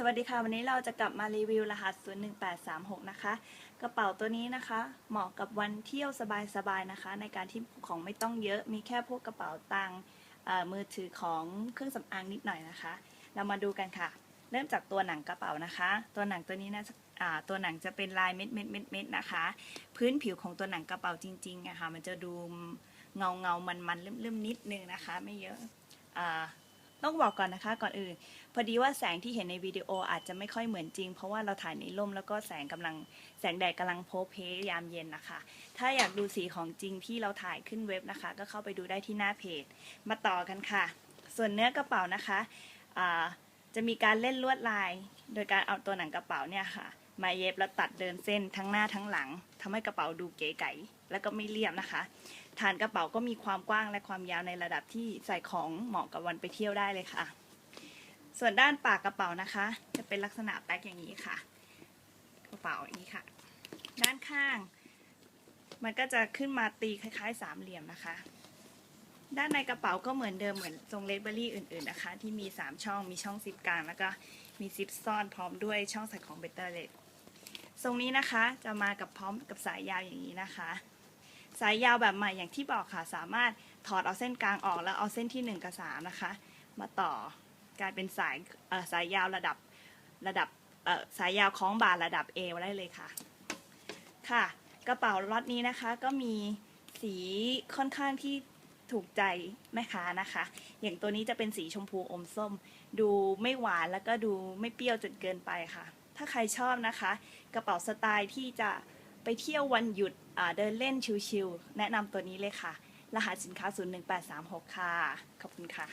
สวัสดีค่ะ วันนี้เราจะกลับมารีวิวรหัส 01836 นะคะ กระเป๋าตัวนี้นะคะ เหมาะกับวันเที่ยวสบายๆนะคะ ในการที่ของไม่ต้องเยอะมีแค่พวกกระเป๋าตังค์มือถือของเครื่องสำอางนิดหน่อยนะคะ เรามาดูกันค่ะ เริ่มจากตัวหนังกระเป๋านะคะ ตัวหนังตัวนี้นะอ่าตัวหนังจะเป็นลายเม็ดเม็ดเม็ดเม็ดนะคะ พื้นผิวของตัวหนังกระเป๋าจริงๆอะค่ะมันจะดูเงาเงามันมันๆเริ่มๆนิดนึงนะคะ ไม่เยอะอ่า ต้องบอกก่อนนะคะก่อนอื่น พอดีว่าแสงที่เห็นในวิดีโออาจจะไม่ค่อยเหมือนจริง เพราะว่าเราถ่ายในร่มแล้วก็แสงกำลังแสงแดดกำลังโพเพยามเย็นนะคะ ถ้าอยากดูสีของจริงที่เราถ่ายขึ้นเว็บนะคะ ก็เข้าไปดูได้ที่หน้าเพจ มาต่อกันค่ะ ส่วนเนื้อกระเป๋านะคะจะมีการเล่นลวดลาย โดยการเอาตัวหนังกระเป๋าเนี่ยค่ะ มาเย็บแล้วตัดเดินเส้นทั้งหน้าทั้งหลังทำให้กระเป๋าดูเก๋ไก๋แล้วก็ไม่เรียบนะคะ ฐานกระเป๋าก็มีความกว้างและความยาวในระดับที่ใส่ของเหมาะกับวันไปเที่ยวได้เลยค่ะ ส่วนด้านปากกระเป๋านะคะ จะเป็นลักษณะแป๊กอย่างนี้ค่ะ กระเป๋าอย่างนี้ค่ะ ด้านข้าง มันก็จะขึ้นมาตีคล้ายๆ สามเหลี่ยมนะคะ ด้านในกระเป๋าก็เหมือนเดิมเหมือนทรงเลเบอรี่อื่นๆนะคะ ที่มี 3 ช่องมีช่องซิปกลางแล้วก็มีซิปซ่อนพร้อมด้วยช่องใส่ของเบตเตอร์เลต ทรงนี้นะคะจะมากับพร้อมกับสายยาวอย่างนี้นะคะ สายยาวแบบใหม่อย่างที่บอกค่ะ สามารถถอดเอาเส้นกลางออกแล้วเอาเส้นที่ 1 กับ 3 นะคะ มาต่อกลายเป็นสายสายยาวระดับระดับสายยาวคล้องบ่าระดับเอได้เลยค่ะ ค่ะ กระเป๋าล็อตนี้นะคะก็มีสีค่อนข้างที่ถูกใจแม่ค้านะคะ อย่างตัวนี้จะเป็นสีชมพูอมส้ม ดูไม่หวานแล้วก็ดูไม่เปรี้ยวจนเกินไปค่ะ ถ้าใครชอบนะคะ กระเป๋าสไตล์ที่จะไปเที่ยววันหยุดเดินเล่นชิลๆแนะนำตัวนี้เลยค่ะ รหัสสินค้า 01836 ค่ะ ขอบคุณค่ะ